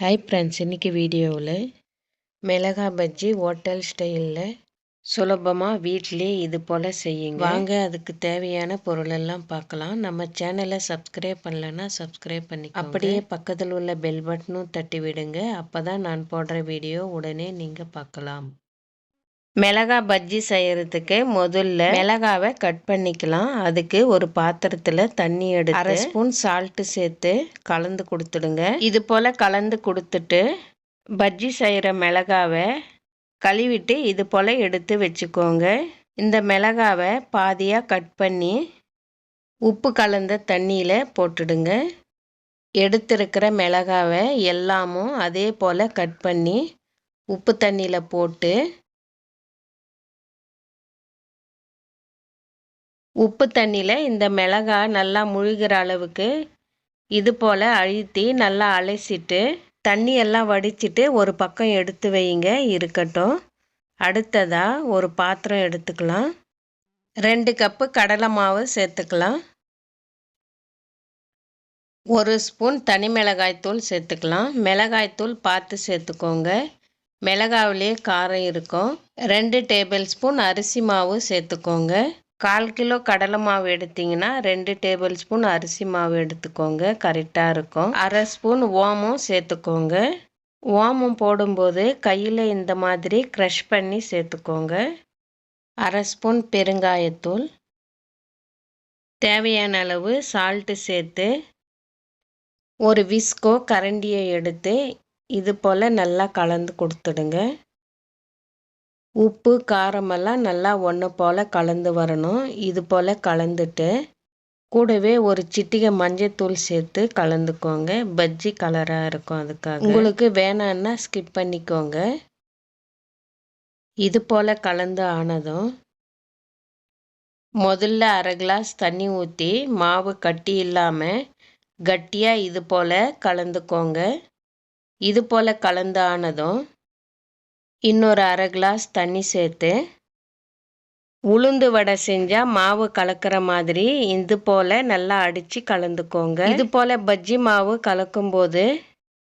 Hi friends இன்றைக்கி வீடியோவில் மிளகா பஜ்ஜி ஹோட்டல் ஸ்டைலில் சுலபமாக வீட்டிலே இது போல் செய்யுங்க. வாங்க அதுக்கு தேவையான பொருளெல்லாம் பார்க்கலாம். நம்ம சேனலை சப்ஸ்கிரைப் பண்ணலன்னா சப்ஸ்கிரைப் பண்ணி அப்படியே பக்கத்தில் உள்ள பெல் பட்டனும் தட்டி விடுங்க அப்போ தான் நான் போடுற வீடியோ உடனே நீங்கள் பார்க்கலாம். மிளகா பஜ்ஜி செய்யறதுக்கு முதல்ல மிளகாவை கட் பண்ணிக்கலாம். அதுக்கு ஒரு பாத்திரத்தில் தண்ணி எடுத்து அரை ஸ்பூன் சால்ட்டு சேர்த்து கலந்து கொடுத்துடுங்க. இது போல் கலந்து கொடுத்துட்டு பஜ்ஜி செய்கிற மிளகாவை கழுவிட்டு இது போல் எடுத்து வச்சுக்கோங்க. இந்த மிளகாவை பாதியாக கட் பண்ணி உப்பு கலந்த தண்ணியில் போட்டுடுங்க. எடுத்திருக்கிற மிளகாவை எல்லாமும் அதே போல் கட் பண்ணி உப்பு தண்ணியில் போட்டு உப்பு தண்ணியில் இந்த மிளகாய் நல்லா முழுகிற அளவுக்கு இது போல் அழுத்தி நல்லா அலசிட்டு தண்ணி எல்லாம் வடிச்சிட்டு ஒரு பக்கம் எடுத்து வைங்க. இருக்கட்டும். அடுத்ததாக ஒரு பாத்திரம் எடுத்துக்கலாம். ரெண்டு கப்பு கடலை மாவு சேர்த்துக்கலாம். ஒரு ஸ்பூன் தனி மிளகாய்த்தூள் சேர்த்துக்கலாம். மிளகாய்த்தூள் பார்த்து சேர்த்துக்கோங்க. மிளகாவிலே காரம் இருக்கும். ரெண்டு டேபிள் ஸ்பூன் அரிசி மாவு சேர்த்துக்கோங்க. கால் கிலோ கடலை மாவு எடுத்திங்கன்னா ரெண்டு டேபிள் ஸ்பூன் அரிசி மாவு எடுத்துக்கோங்க. கரெக்டாக இருக்கும். அரை ஸ்பூன் ஓமம் சேர்த்துக்கோங்க. ஓமம் போடும்போது கையில் இந்த மாதிரி க்ரஷ் பண்ணி சேர்த்துக்கோங்க. அரை ஸ்பூன் பெருங்காயத்தூள். தேவையான அளவு சால்ட்டு சேர்த்து ஒரு விஸ்கோ கரண்டியை எடுத்து இது போல் நல்லா கலந்து கொடுத்துடுங்க. உப்பு காரமெல்லாம் நல்லா ஒன்று போல் கலந்து வரணும். இது போல் கலந்துட்டு கூடவே ஒரு சிட்டிகை மஞ்சத்தூள் சேர்த்து கலந்துக்கோங்க. பஜ்ஜி கலராக இருக்கும் அதுக்காக. உங்களுக்கு வேணான்னா ஸ்கிப் பண்ணிக்கோங்க. இது போல் கலந்து ஆனதும் முதல்ல அரை கிளாஸ் தண்ணி ஊற்றி மாவு கட்டி இல்லாமல் கட்டியாக இது போல் கலந்துக்கோங்க. இது போல் கலந்து ஆனதும் இன்னொரு அரை கிளாஸ் தண்ணி சேர்த்து உளுந்து வடை செஞ்சால் மாவு கலக்கிற மாதிரி இது போல் நல்லா அடித்து கலந்துக்கோங்க. இது போல் பஜ்ஜி மாவு கலக்கும்போது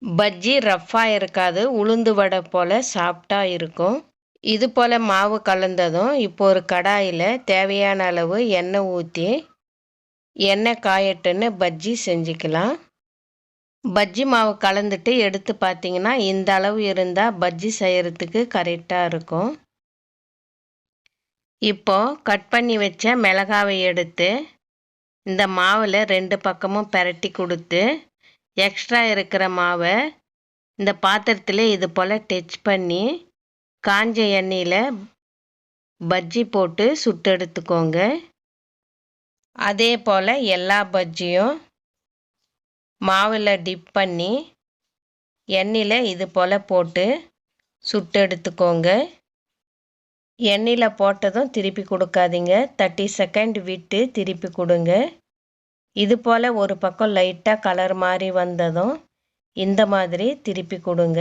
பஜ்ஜி ரஃப்பாக இருக்காது உளுந்து வடை போல் சாஃப்டாக இருக்கும். இது போல் மாவு கலந்ததும் இப்போ ஒரு கடாயில் தேவையான அளவு எண்ணெய் ஊற்றி எண்ணெய் காயட்டுன்னு பஜ்ஜி செஞ்சுக்கலாம். பஜ்ஜி மாவு கலந்துட்டு எடுத்து பார்த்தீங்கன்னா இந்த அளவு இருந்தால் பஜ்ஜி செய்கிறதுக்கு கரெக்டாக இருக்கும். இப்போ கட் பண்ணி வச்ச மிளகாவை எடுத்து இந்த மாவில் ரெண்டு பக்கமும் பெரட்டி கொடுத்து எக்ஸ்ட்ரா இருக்கிற மாவை இந்த பாத்திரத்தில் இது போல் டச் பண்ணி காஞ்ச எண்ணெயில் பஜ்ஜி போட்டு சுட்டு எடுத்துக்கோங்க. அதே போல் எல்லா பஜ்ஜியும் மாவில் டிப் பண்ணி எண்ணெயில் இது போல் போட்டு சுட்டு எடுத்துக்கோங்க. எண்ணெயில் போட்டதும் திருப்பி கொடுக்காதீங்க. தேர்ட்டி செகண்ட் விட்டு திருப்பி கொடுங்க. இது போல் ஒரு பக்கம் லைட்டாக கலர் மாதிரி வந்ததும் இந்த மாதிரி திருப்பி கொடுங்க.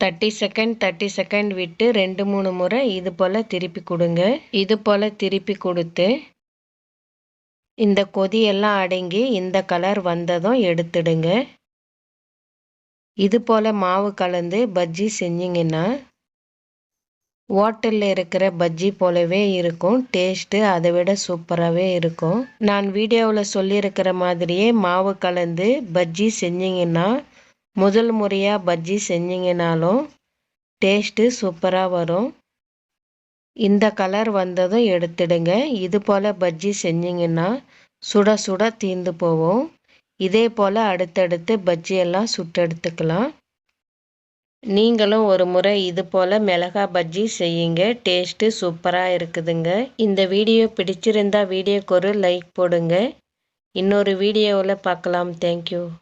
தேர்ட்டி செகண்ட் தேர்ட்டி செகண்ட் விட்டு ரெண்டு மூணு முறை இது போல் திருப்பி கொடுங்க. இது போல் திருப்பி கொடுத்து இந்த கொதியெல்லாம் அடங்கி இந்த கலர் வந்ததும் எடுத்துடுங்க. இது போல் மாவு கலந்து பஜ்ஜி செஞ்சிங்கன்னா ஹோட்டலில் இருக்கிற பஜ்ஜி போலவே இருக்கும். டேஸ்ட்டு அதை விட சூப்பராகவே இருக்கும். நான் வீடியோவில் சொல்லியிருக்கிற மாதிரியே மாவு கலந்து பஜ்ஜி செஞ்சிங்கன்னா முதல் முறையாக பஜ்ஜி செஞ்சிங்கனாலும் டேஸ்ட்டு சூப்பராக வரும். இந்த கலர் வந்ததும் எடுத்துடுங்க. இது போல் பஜ்ஜி செஞ்சிங்கன்னா சுட சுட தீர்ந்து போவோம் இதே போல் அடுத்தடுத்து பஜ்ஜியெல்லாம் சுட்டு எடுத்துக்கலாம். நீங்களும் ஒரு முறை இது போல் மிளகா பஜ்ஜி செய்யுங்க. டேஸ்ட்டு சூப்பராக இருக்குதுங்க. இந்த வீடியோ பிடிச்சிருந்தா வீடியோக்கு ஒரு லைக் போடுங்க. இன்னொரு வீடியோவில் பார்க்கலாம். தேங்க்யூ